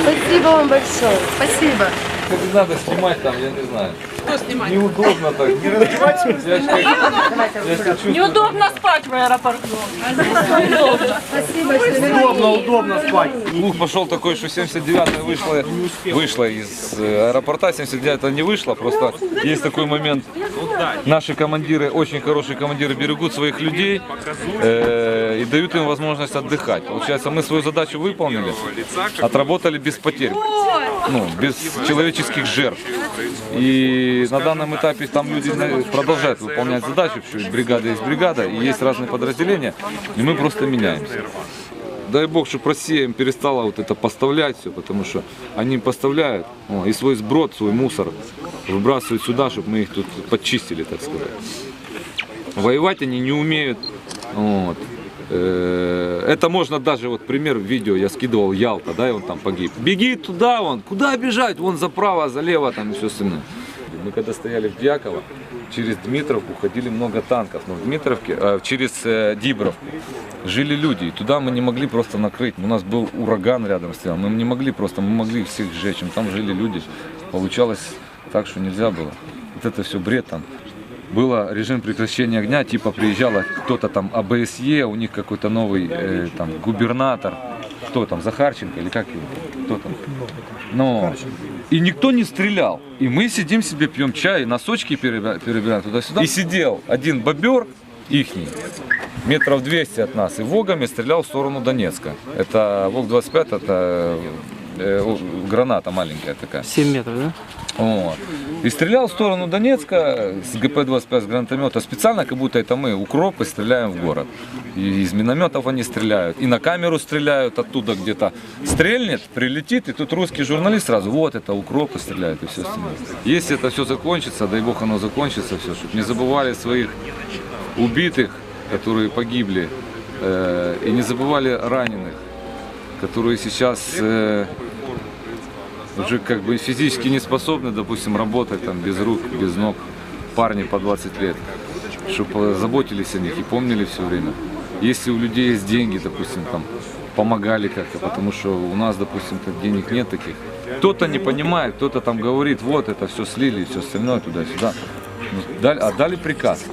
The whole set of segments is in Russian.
Спасибо вам большое. Спасибо. Как надо снимать там, я не знаю. Что снимать? Неудобно так. Не раздевать? Неудобно спать в аэропорту. Спасибо, Удобно, удобно спать. Слух пошел такой, что 79 вышла, вышла из э, аэропорта, 79 не вышла, просто есть такой момент. Наши командиры, очень хорошие командиры, берегут своих людей э, и дают им возможность отдыхать. Получается, мы свою задачу выполнили, отработали без потерь, ну, без человеческих жертв. И на данном этапе там люди продолжают выполнять потому что бригада есть бригада, и есть разные подразделения, и мы просто меняемся. Дай бог, чтобы Россия им перестала вот это поставлять все, потому что они поставляют о, и свой сброд, свой мусор выбрасывают сюда, чтобы мы их тут подчистили, так сказать. Воевать они не умеют. Вот. Э, Это можно даже, вот пример в видео я скидывал Ялта, да, и он там погиб. Беги туда, он, куда бежать? Вон заправа, залево, там и все остальное. Мы когда стояли в Дьяково, через Дмитровку ходили много танков, но в Дмитровке, э, через э, Дибровку жили люди, и туда мы не могли просто накрыть. У нас был ураган рядом стоял, мы не могли просто, мы могли всех сжечь, там жили люди. Получалось так, что нельзя было. Вот это все бред там. Было режим прекращения огня, типа приезжала кто-то там АБСЕ, у них какой-то новый э, там губернатор, кто там, Захарченко или как его, кто там. Но и никто не стрелял. И мы сидим себе, пьем чай, носочки перебира- перебираем туда-сюда. И сидел один бобер ихний, метров 200 от нас, и вогами стрелял в сторону Донецка. Это ВОГ-25, это э, граната маленькая такая. 7 метров, да? Вот. И стрелял в сторону Донецка с ГП-25 с гранатомета специально, как будто это мы, укропы, стреляем в город. И из минометов они стреляют, и на камеру стреляют оттуда где-то. Стрельнет, прилетит, и тут русский журналист сразу, вот это укропы стреляют и все остальное. Если это все закончится, дай бог оно закончится все, чтобы не забывали своих убитых, которые погибли, э, и не забывали раненых, которые сейчас э, уже как бы физически не способны, допустим, работать там без рук, без ног, парни по 20 лет, чтобы заботились о них и помнили все время. Если у людей есть деньги, допустим, там, помогали как-то, потому что у нас, допустим, денег нет таких. Кто-то не понимает, кто-то там говорит, вот это все слили, все остальное туда-сюда. Ну, а дали приказ.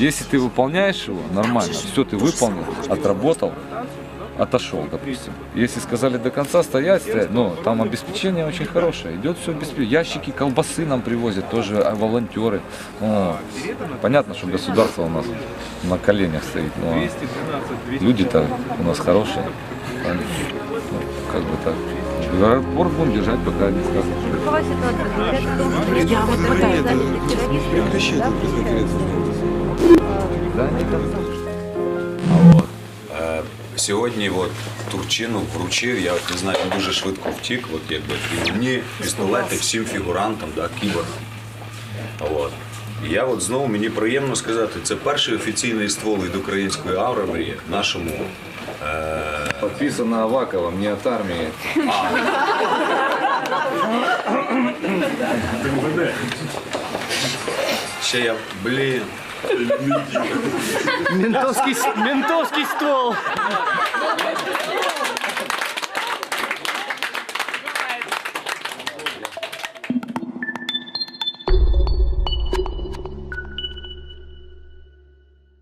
Если ты выполняешь его, нормально, все ты выполнил, отработал, отошел, допустим. Если сказали до конца стоять, стоять, но там обеспечение очень хорошее. Идет все обеспечение. Ящики колбасы нам привозят, тоже а, волонтеры. О, понятно, что государство у нас на коленях стоит, но люди-то у нас хорошие. Они, ну, как бы так. Аэропорт будем держать, пока не скажут. Какова ситуация? Я вот Да, никогда. Е, Сьогодні от, Турчину вручив, я от не знаю, він дуже швидко втік, от, якби, і мені пістолети всім фігурантам, да, кіборгам. От. І я от знову мені приємно сказати, це перший офіційний ствол від української аврорії в нашому. Е, Подписано Аваковым, не от армии. Ще я, блін. Ментовский, ментовский ствол.